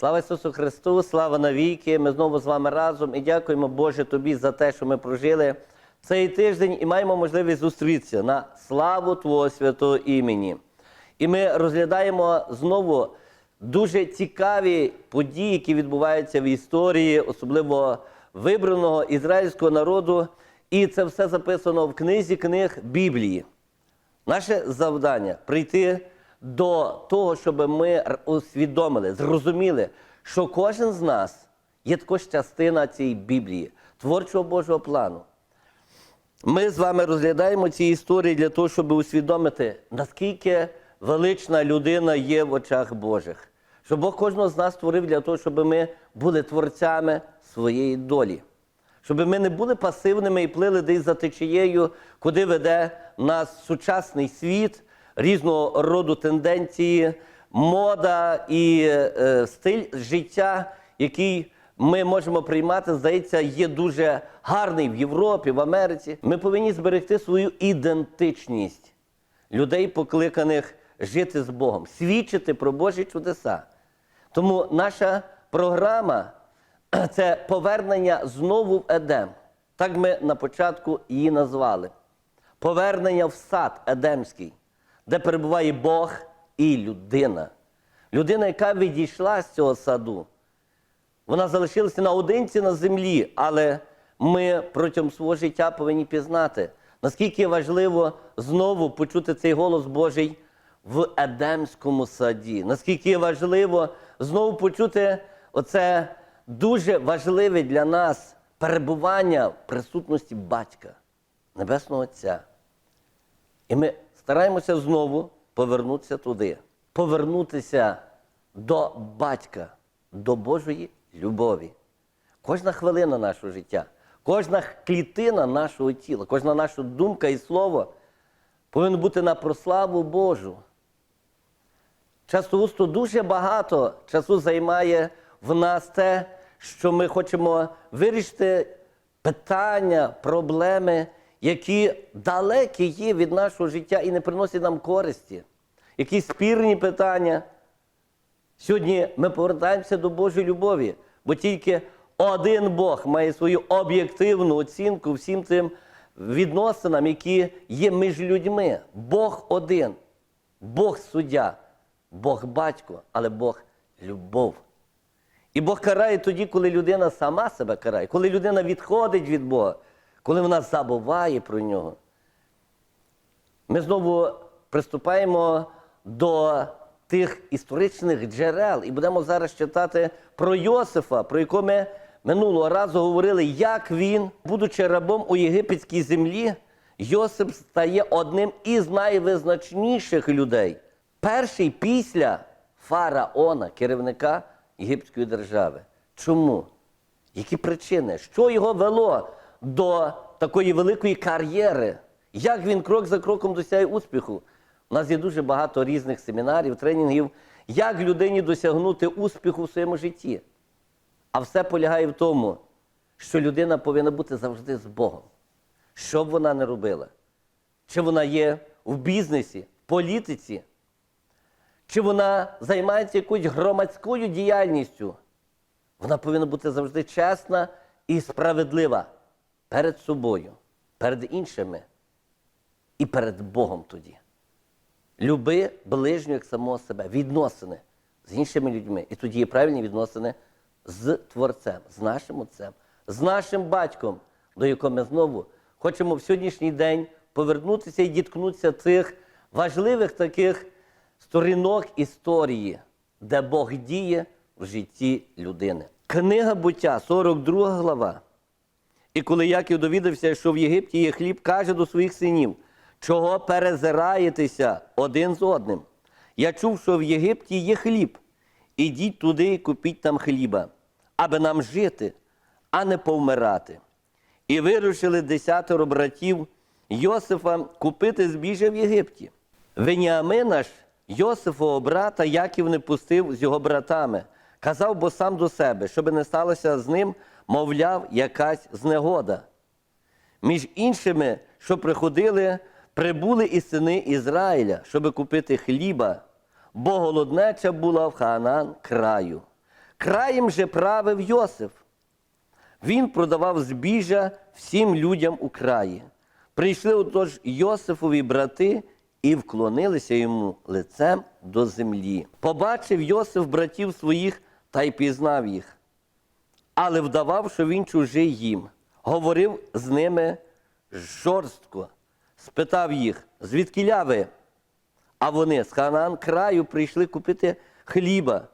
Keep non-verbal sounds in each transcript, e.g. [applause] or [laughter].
Слава Ісусу Христу, слава навіки! Ми знову з вами разом і дякуємо Боже Тобі за те, що ми прожили цей тиждень і маємо можливість зустрітися на славу Твого святого імені. І ми розглядаємо знову дуже цікаві події, які відбуваються в історії, особливо вибраного ізраїльського народу. І це все записано в книзі книг Біблії. Наше завдання прийти до того, щоб ми усвідомили, зрозуміли, що кожен з нас є також частина цієї Біблії, творчого Божого плану. Ми з вами розглядаємо ці історії для того, щоб усвідомити, наскільки велична людина є в очах Божих. Що Бог кожного з нас створив для того, щоб ми були творцями своєї долі. Щоб ми не були пасивними і плили десь за течією, куди веде нас сучасний світ, різного роду тенденції, мода і е, стиль життя, який ми можемо приймати, здається, є дуже гарний в Європі, в Америці. Ми повинні зберегти свою ідентичність людей, покликаних жити з Богом, свідчити про Божі чудеса. Тому наша програма [clears throat] це повернення знову в Едем. Так ми на початку її назвали. Повернення в сад Едемський, де перебуває Бог і людина. Людина, яка відійшла з цього саду. Вона залишилася наодинці на землі, але ми протягом свого життя повинні пізнати, наскільки важливо знову почути цей голос Божий в Едемському саді, наскільки важливо знову почути оце дуже важливе для нас перебування в присутності батька, Небесного Отця. І ми стараємося знову повернутися туди, повернутися до батька, до Божої любові. Кожна хвилина нашого життя, кожна клітина нашого тіла, кожна наша думка і слово повинна бути на прославу Божу. Часто дуже багато часу займає в нас те, що ми хочемо вирішити питання, проблеми, які далекі є від нашого життя і не приносять нам користі. Якісь спірні питання. Сьогодні ми повертаємося до Божої любові, бо тільки один Бог має свою об'єктивну оцінку всім тим відносинам, які є між людьми. Бог один, Бог суддя, Бог батько, але Бог любов. І Бог карає тоді, коли людина сама себе карає, коли людина відходить від Бога, коли вона забуває про нього. Ми знову приступаємо до тих історичних джерел і будемо зараз читати про Йосифа, про якого ми минулого разу говорили, як він, будучи рабом у єгипетській землі, Йосип стає одним із найвизначніших людей. Перший після фараона, керівника єгипетської держави. Чому? Які причини? Що його вело до такої великої кар'єри? Як він крок за кроком досягає успіху? У нас є дуже багато різних семінарів, тренінгів, як людині досягнути успіху в своєму житті. А все полягає в тому, що людина повинна бути завжди з Богом. Що б вона не робила? Чи вона є в бізнесі, в політиці, чи вона займається якоюсь громадською діяльністю, вона повинна бути завжди чесна і справедлива перед собою, перед іншими і перед Богом тоді. Люби ближнього як самого себе, відносини з іншими людьми. І тоді є правильні відносини з Творцем, з нашим Отцем, з нашим батьком, до якого ми знову хочемо в сьогоднішній день повернутися і діткнутися цих важливих таких сторінок історії, де Бог діє в житті людини. Книга буття, 42 глава. І коли Яків довідався, що в Єгипті є хліб, каже до своїх синів, чого перезираєтеся один з одним. Я чув, що в Єгипті є хліб. Ідіть туди і купіть там хліба, аби нам жити, а не повмирати. І вирушили десятеро братів Йосифа купити збіжжя в Єгипті. Веніамина ж, Йосифового брата, Яків не пустив з його братами. Казав бо сам до себе, щоб не сталося з ним, мовляв, якась знегода. Між іншими, що приходили, прибули і сини Ізраїля, щоб купити хліба, бо голоднеча була в Хаанан краю. Краєм же правив Йосиф. Він продавав збіжжя всім людям у краї. Прийшли отож Йосифові брати і вклонилися йому лицем до землі. Побачив Йосиф братів своїх та й пізнав їх, але вдавав, що він чужий їм. Говорив з ними жорстко, спитав їх, звідкіля ви? А вони з Ханаан краю прийшли купити хліба.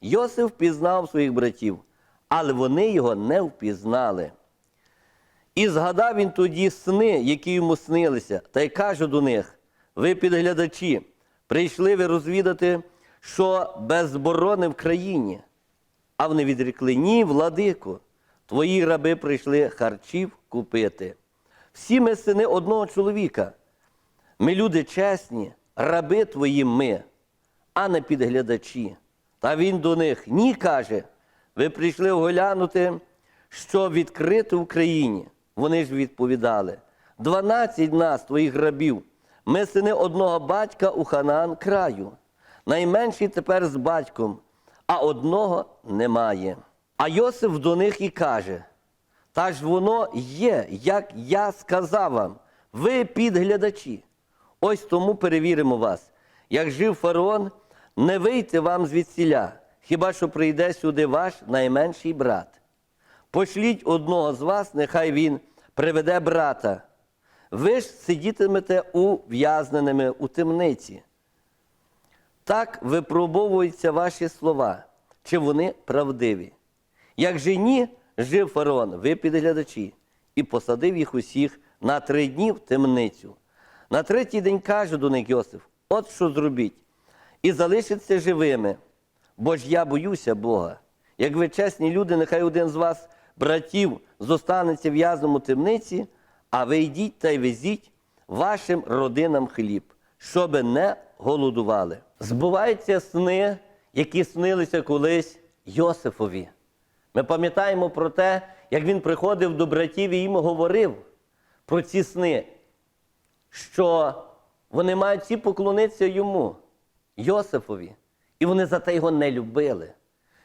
Йосиф пізнав своїх братів, але вони його не впізнали. І згадав він тоді сни, які йому снилися, та й каже до них: ви підглядачі, прийшли ви розвідати, що безборони в країні. А вони відрекли: ні, владику, твої раби прийшли харчів купити. Всі ми сини одного чоловіка. Ми люди чесні, раби твої ми, а не підглядачі. Та він до них ні каже. Ви прийшли оглянути, що відкрито в країні. Вони ж відповідали: дванадцять нас, твоїх рабів, ми сини одного батька у Ханаан краю. Найменший тепер з батьком, а одного немає. А Йосиф до них і каже: та ж воно є, як я сказав вам, ви підглядачі. Ось тому перевіримо вас. Як жив фараон, не вийти вам звідсіля, хіба що прийде сюди ваш найменший брат. Пошліть одного з вас, нехай він приведе брата. Ви ж сидітимете ув'язненими у темниці. Так випробовуються ваші слова, чи вони правдиві. Як же ні, жив фараон, ви підглядачі, і посадив їх усіх на три дні в темницю. На третій день каже до них Йосиф: от що зробіть, і залишиться живими, бо ж я боюся Бога. Як ви чесні люди, нехай один з вас, братів, зостанеться в'язном у темниці, а ви йдіть та й везіть вашим родинам хліб, щоби не голодували. Збуваються сни, які снилися колись Йосифові. Ми пам'ятаємо про те, як він приходив до братів і їм говорив про ці сни, що вони мають всі поклонитися йому, Йосифові. І вони за те його не любили.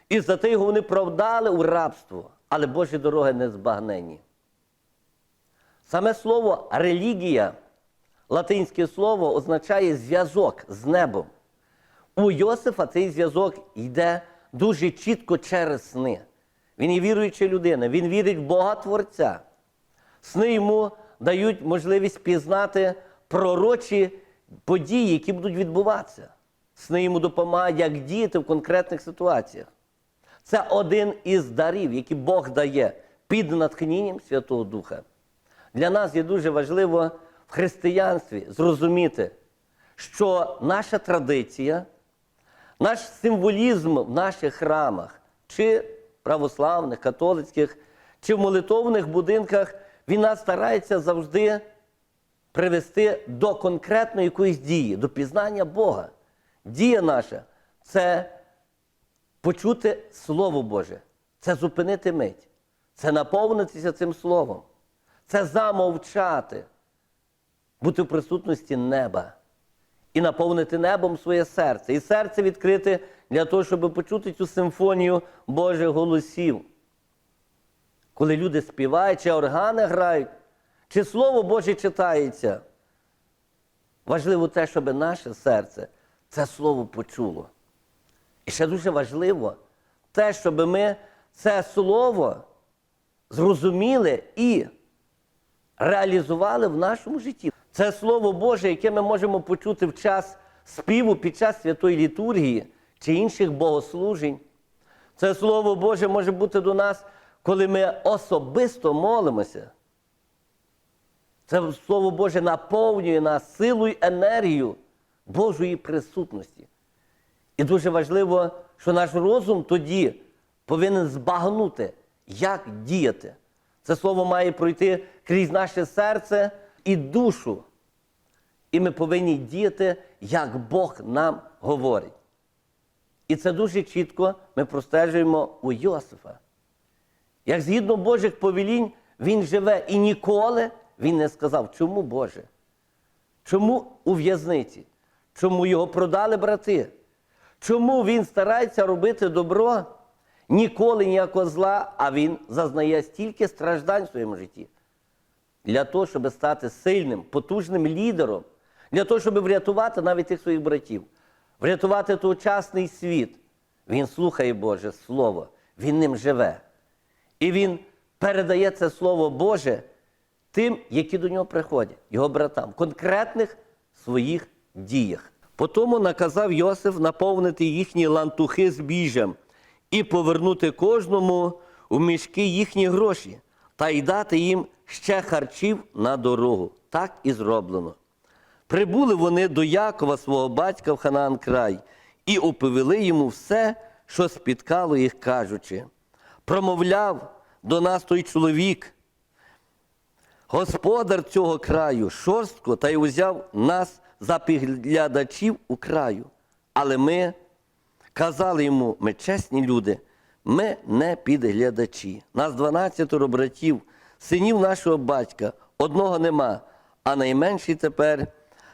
І за те його вони продали у рабство, але Божі дороги не збагнені. Саме слово релігія, латинське слово, означає зв'язок з небом. У Йосифа цей зв'язок йде дуже чітко через сни. Він є віруюча людина, він вірить в Бога Творця. Сни йому дають можливість пізнати пророчі події, які будуть відбуватися. Сни йому допомагають, як діяти в конкретних ситуаціях. Це один із дарів, які Бог дає під натхненням Святого Духа. Для нас є дуже важливо християнстві зрозуміти, що наша традиція, наш символізм в наших храмах, чи православних, католицьких, чи в молитовних будинках, він нас старається завжди привести до конкретної якоїсь дії, до пізнання Бога. Дія наша це почути Слово Боже, це зупинити мить, це наповнитися цим Словом, це замовчати, бути в присутності неба і наповнити небом своє серце. І серце відкрити для того, щоб почути цю симфонію Божих голосів. Коли люди співають, чи органи грають, чи Слово Боже читається. Важливо те, щоб наше серце це слово почуло. І ще дуже важливо те, щоб ми це слово зрозуміли і реалізували в нашому житті. Це Слово Боже, яке ми можемо почути в час співу під час святої літургії чи інших богослужень. Це Слово Боже може бути до нас, коли ми особисто молимося. Це Слово Боже наповнює нас силою, енергією Божої присутності. І дуже важливо, що наш розум тоді повинен збагнути, як діяти. Це слово має пройти крізь наше серце і душу. І ми повинні діяти, як Бог нам говорить. І це дуже чітко ми простежуємо у Йосифа. Як згідно Божих повелінь, він живе і ніколи він не сказав, чому Боже? Чому у в'язниці? Чому його продали брати? Чому він старається робити добро? ніколи ніякого зла, а він зазнає стільки страждань в своєму житті. Для того, щоб стати сильним, потужним лідером, для того, щоб врятувати навіть тих своїх братів, врятувати тогочасний світ. Він слухає Боже Слово, він ним живе. І він передає це Слово Боже тим, які до нього приходять, його братам, в конкретних своїх діях. Потому наказав Йосиф наповнити їхні лантухи збіжжям і повернути кожному у мішки їхні гроші та й дати їм ще харчів на дорогу. Так і зроблено. Прибули вони до Якова, свого батька в Ханаан край, і оповіли йому все, що спіткало їх, кажучи. Промовляв до нас той чоловік, господар цього краю, шорстко, та й узяв нас за підглядачів у краю. Але ми казали йому, ми чесні люди, ми не підглядачі. Нас дванадцятеро братів, синів нашого батька, одного нема, а найменший тепер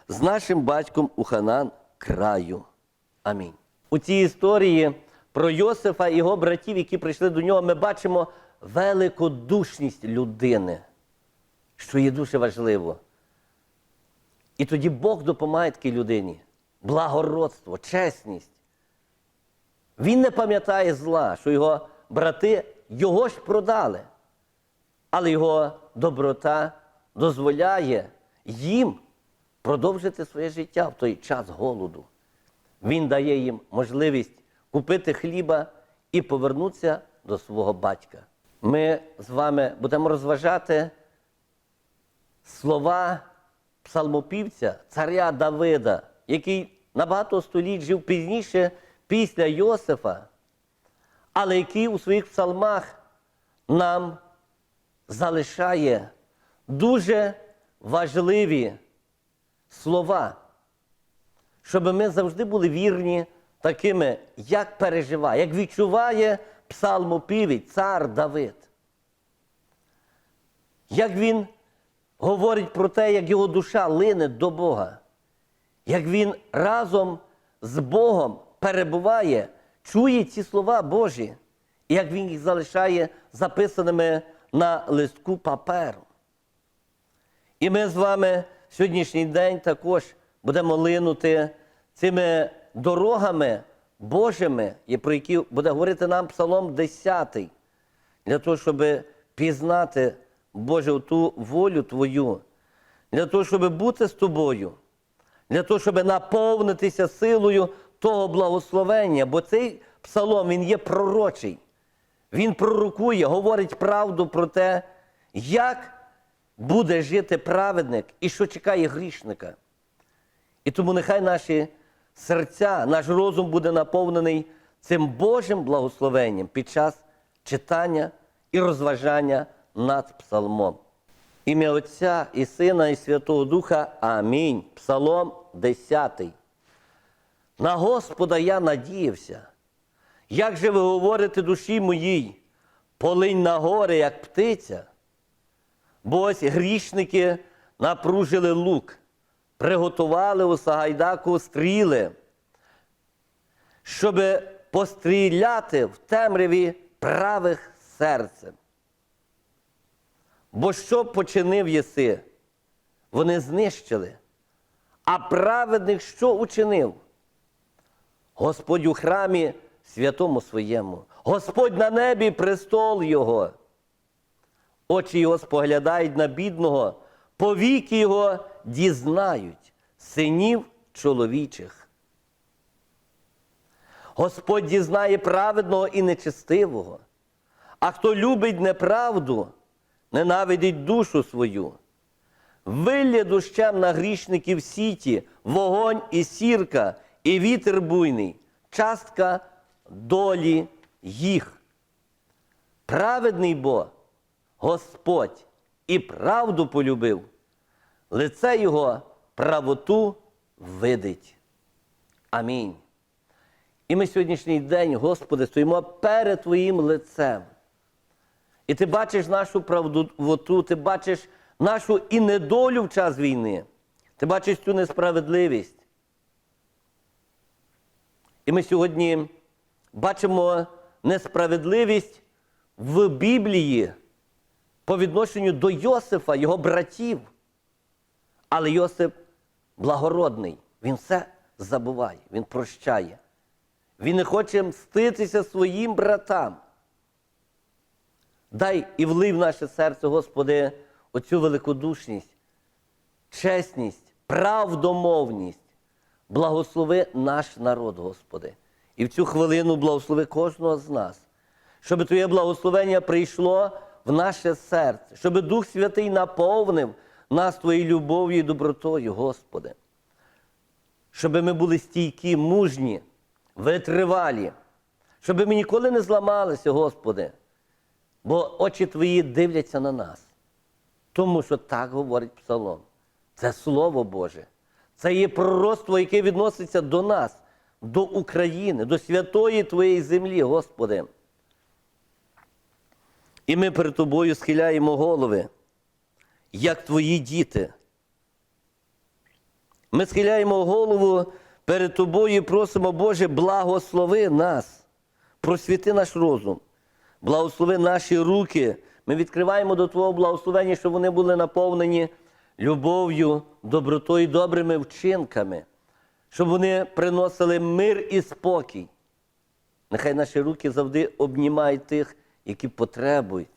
з нашим батьком у Ханан краю. Амінь. У цій історії про Йосифа і його братів, які прийшли до нього, ми бачимо великодушність людини, що є дуже важливо. І тоді Бог допомагає такій людині. Благородство, чесність. Він не пам'ятає зла, що його брати його ж продали. Але його доброта дозволяє їм продовжити своє життя в той час голоду. Він дає їм можливість купити хліба і повернутися до свого батька. Ми з вами будемо розважати слова псалмопівця царя Давида, який на багато століть жив пізніше після Йосифа, але який у своїх псалмах нам залишає дуже важливі слова, щоб ми завжди були вірні такими, як переживає, як відчуває псалмопівець, цар Давид. Як він говорить про те, як його душа лине до Бога, як він разом з Богом перебуває, чує ці слова Божі, і як він їх залишає записаними на листку паперу. І ми з вами сьогоднішній день також будемо линути цими дорогами Божими, про які буде говорити нам Псалом 10, для того, щоб пізнати Боже ту волю Твою, для того, щоб бути з тобою, для того, щоб наповнитися силою того благословення, бо цей псалом він є пророчий. Він пророкує, говорить правду про те, як буде жити праведник і що чекає грішника. І тому нехай наші серця, наш розум буде наповнений цим Божим благословенням під час читання і розважання над псалмом. Ім'я Отця і Сина, і Святого Духа. Амінь. Псалом 10. На Господа я надіявся. Як же ви говорите душі моїй, полинь на гори, як птиця? Бо ось грішники напружили лук, приготували у Сагайдаку стріли, щоб постріляти в темряві правих серцем. Бо що починив єси? Вони знищили. А праведник що учинив? Господь у храмі святому своєму, Господь на небі престол Його. Очі його споглядають на бідного, повіки його дізнають синів чоловічих. Господь дізнає праведного і нечестивого, а хто любить неправду, ненавидить душу свою. Вилє дощем на грішників сіті, вогонь і сірка, і вітер буйний, частка долі їх. Праведний бо Господь і правду полюбив, лице Його правоту видить. Амінь. І ми сьогоднішній день, Господи, стоїмо перед Твоїм лицем. І ти бачиш нашу правдоту, ти бачиш нашу і недолю в час війни. Ти бачиш цю несправедливість. І ми сьогодні бачимо несправедливість в Біблії по відношенню до Йосифа, його братів. Але Йосип благородний, він все забуває, він прощає. Він не хоче мститися своїм братам. Дай і влив наше серце, Господи, оцю великодушність, чесність, правдомовність. Благослови наш народ, Господи. І в цю хвилину благослови кожного з нас, щоб Твоє благословення прийшло в наше серце, щоб Дух Святий наповнив нас Твоєю любов'ю і добротою, Господи. Щоб ми були стійкі, мужні, витривалі, щоб ми ніколи не зламалися, Господи, бо очі Твої дивляться на нас. Тому що так говорить Псалом. Це Слово Боже. Це є пророцтво, яке відноситься до нас, до України, до святої Твоєї землі, Господи. І ми перед Тобою схиляємо голови, як Твої діти. Ми схиляємо голову перед Тобою і просимо, Боже, благослови нас, просвіти наш розум, благослови наші руки. Ми відкриваємо до Твого благословення, щоб вони були наповнені любов'ю, добротою, добрими вчинками, щоб вони приносили мир і спокій. Нехай наші руки завжди обнімають тих, які потребують,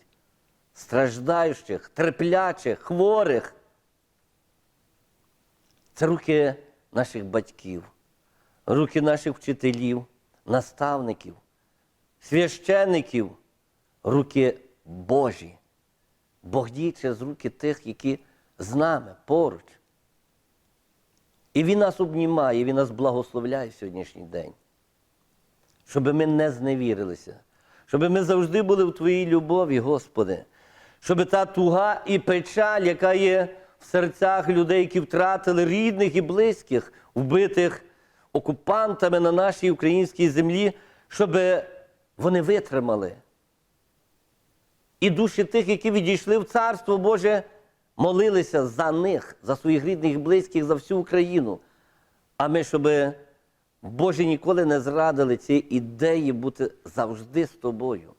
страждаючих, терплячих, хворих. Це руки наших батьків, руки наших вчителів, наставників, священників, руки Божі. Бог діє через руки тих, які з нами поруч. І Він нас обнімає, Він нас благословляє в сьогоднішній день, щоб ми не зневірилися, щоб ми завжди були в Твоїй любові, Господи, щоб та туга і печаль, яка є в серцях людей, які втратили рідних і близьких, вбитих окупантами на нашій українській землі, щоб вони витримали. І душі тих, які відійшли в Царство Боже, молилися за них, за своїх рідних і близьких, за всю Україну. А ми, щоб Боже ніколи не зрадили цієї ідеї бути завжди з тобою,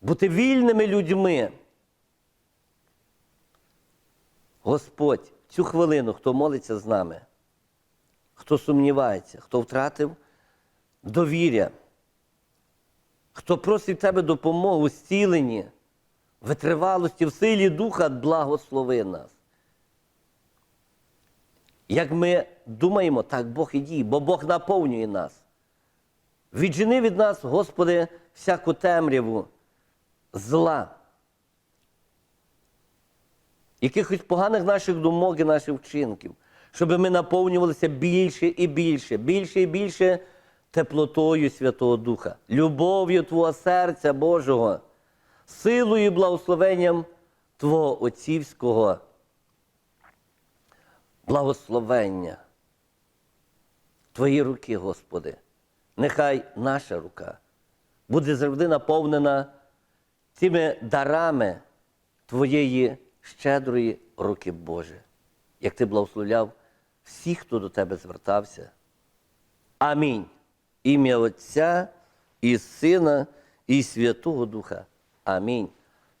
бути вільними людьми. Господь, цю хвилину, хто молиться з нами, хто сумнівається, хто втратив довір'я, хто просить тебе допомогу в зціленні, витривалості, в силі духа, благослови нас. Як ми думаємо, так Бог і діє, бо Бог наповнює нас. Віджени від нас, Господи, всяку темряву, зла, якихось поганих наших думок і наших вчинків, щоб ми наповнювалися більше і більше, більше і більше теплотою Святого Духа, любов'ю Твого серця Божого, силою і благословенням Твого Отцівського благословення. Твої руки, Господи, нехай наша рука буде завжди наповнена цими дарами Твоєї щедрої руки Боже, як Ти благословляв всіх, хто до Тебе звертався. Амінь. Ім'я Отця і Сина, і Святого Духа. Амінь.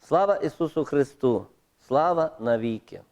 Слава Ісусу Христу! Слава навіки!